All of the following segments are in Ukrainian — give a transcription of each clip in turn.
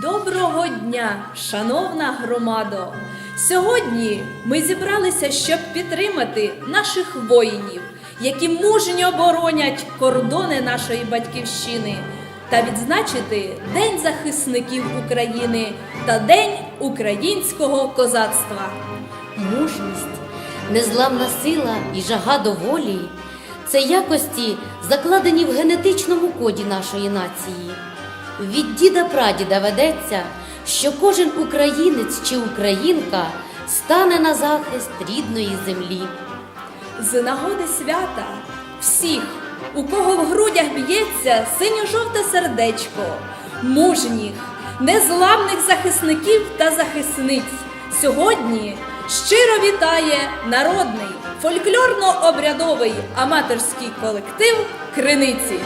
Доброго дня, шановна громадо! Сьогодні ми зібралися, щоб підтримати наших воїнів, які мужньо боронять кордони нашої батьківщини, та відзначити День захисників України та День українського козацтва. Мужність, незламна сила і жага до волі це якості, закладені в генетичному коді нашої нації. Від діда прадіда ведеться, що кожен українець чи українка стане на захист рідної землі. З нагоди свята всіх, у кого в грудях б'ється синьо-жовте сердечко, мужніх, незламних захисників та захисниць, сьогодні щиро вітає народний фольклорно-обрядовий аматорський колектив Криниці.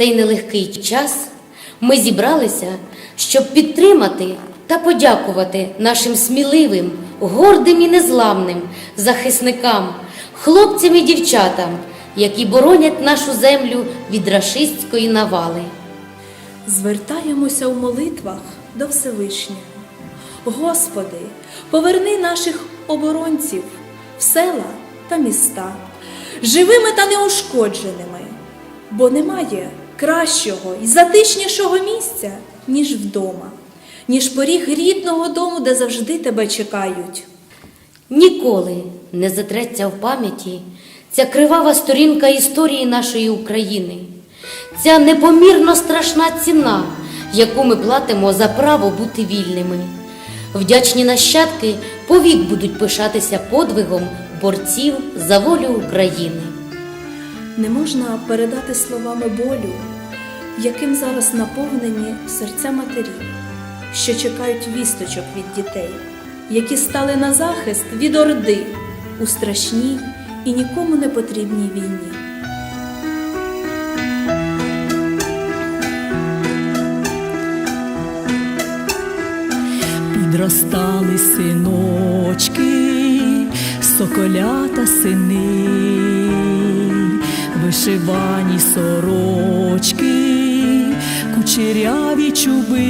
Цей нелегкий час ми зібралися, щоб підтримати та подякувати нашим сміливим, гордим і незламним захисникам, хлопцям і дівчатам, які боронять нашу землю від рашистської навали. Звертаємося в молитвах до Всевишнього. Господи, поверни наших оборонців в села та міста, живими та неушкодженими, бо немає кращого і затишнішого місця, ніж вдома, ніж поріг рідного дому, де завжди тебе чекають. Ніколи не затреться в пам'яті ця кривава сторінка історії нашої України, ця непомірно страшна ціна, яку ми платимо за право бути вільними. Вдячні нащадки повік будуть пишатися подвигом борців за волю України. Не можна передати словами болю, яким зараз наповнені серця матерів, що чекають вісточок від дітей, які стали на захист від орди у страшній і нікому не потрібній війні. Підростали синочки, соколята сини, вишивані сорочки, кучеряві чуби,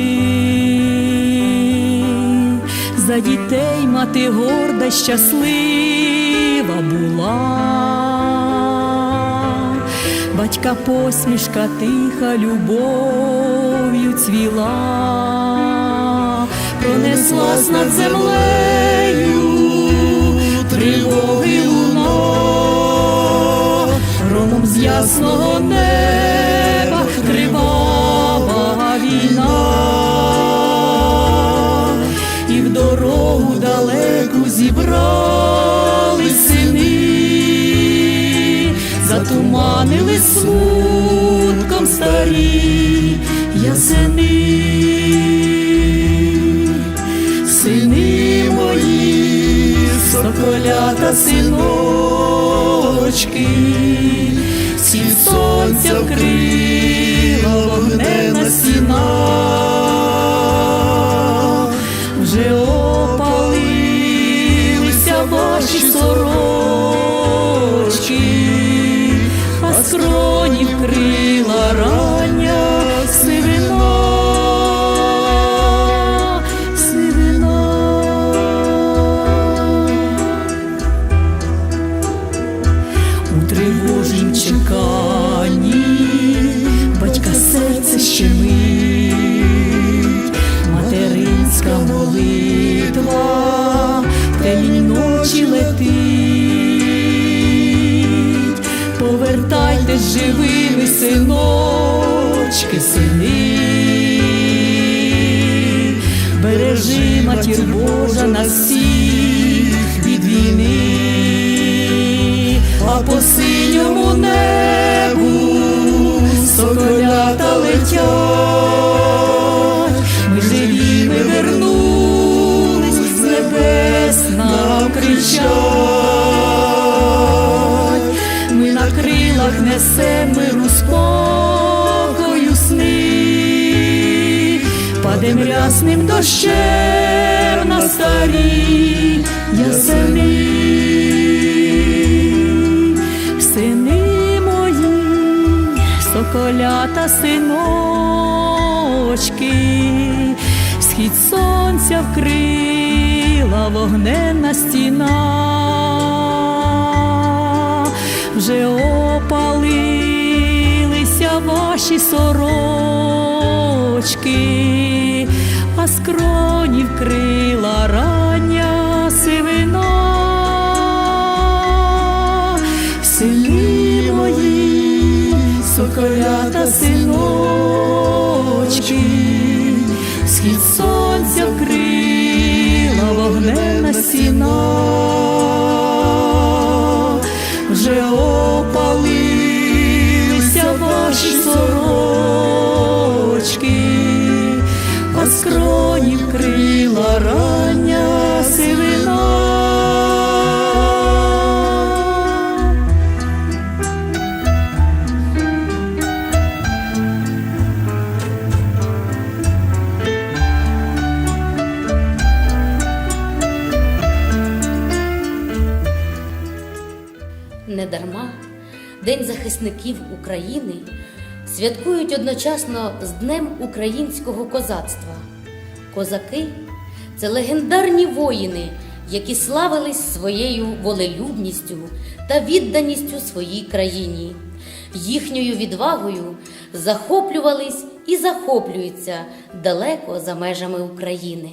за дітей мати горда щаслива була, батька посмішка тиха любов'ю цвіла. Пронеслась над землею тривоги луна, громом з ясного неба смутком старі ясени. Сини мої, соколята синочки, всі сонця вкрила синочки, сини, бережи матір Божа нас всіх від війни. А по синьому небу соколята летять, ми живі, ми вернулись, з небес нам кричать, несем миру спокою сни, падем рясним дощем на старі ясени. Сини мої, соколята синочки, схід сонця вкрила вогненна стіна, ваші сорочки, а скроні вкрила рання сивина. Сини мої, соколята синочки, схід сонця вкрила вогненна стіна, вже рання сивина. Недарма День захисників України святкують одночасно з Днем українського козацтва. Козаки це легендарні воїни, які славились своєю волелюбністю та відданістю своїй країні. Їхньою відвагою захоплювались і захоплюються далеко за межами України.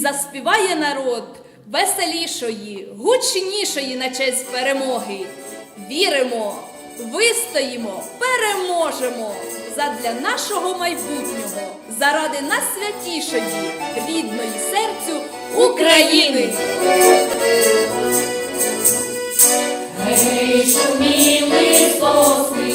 заспіває народ веселішої, гучнішої на честь перемоги. Віримо, вистоїмо, переможемо задля нашого майбутнього, заради найсвятішої, рідної серцю України. Гей, шуміли сосни,